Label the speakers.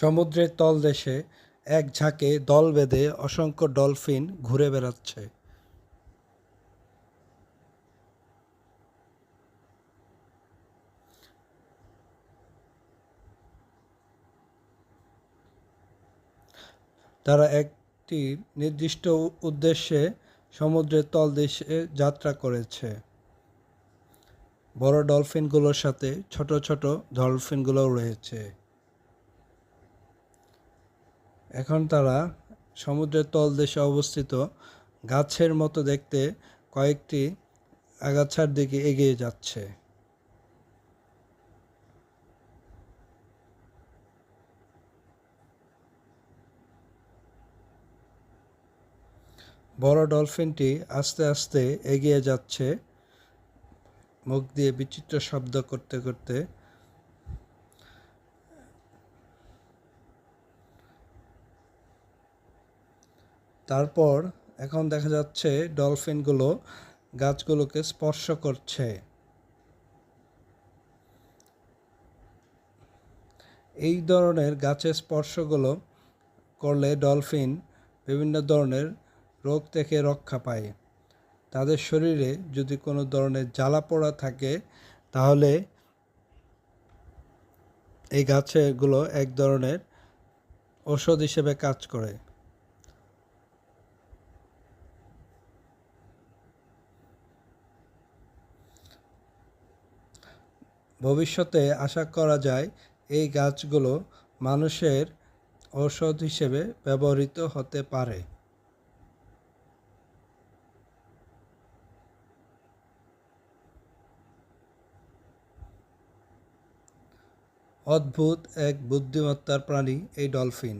Speaker 1: সমুদ্রের তলদেশে এক ঝাঁকে দল বেঁধে অসংখ্য ডলফিন ঘুরে বেড়াচ্ছে। তারা একটি নির্দিষ্ট উদ্দেশ্যে সমুদ্রের তলদেশে যাত্রা করেছে। বড় ডলফিনগুলোর সাথে ছোট ছোট ডলফিনগুলোও রয়েছে। এখন তারা সমুদ্রের তলদেশে অবস্থিত। গাছের মতো দেখতে কয়েকটি আগাছার দিকে এগিয়ে যাচ্ছে। বড় ডলফিনটি আস্তে আস্তে এগিয়ে যাচ্ছে। মুখ দিয়ে বিচিত্র শব্দ করতে করতে তারপর এখন দেখা যাচ্ছে ডলফিনগুলো গাছগুলোকে স্পর্শ করছে। এই ধরনের গাছের স্পর্শগুলো করলে ডলফিন বিভিন্ন ধরনের রোগ থেকে রক্ষা পায়। তাদের শরীরে যদি কোনো ধরনের জ্বালা পোড়া থাকে, তাহলে এই গাছেগুলো এক ধরনের ঔষধ হিসেবে কাজ করে। ভবিষ্যতে আশা করা যায় এই গাছগুলো মানুষের ঔষধ হিসেবে ব্যবহৃত হতে পারে। অদ্ভুত এক বুদ্ধিমত্তার প্রাণী এই ডলফিন।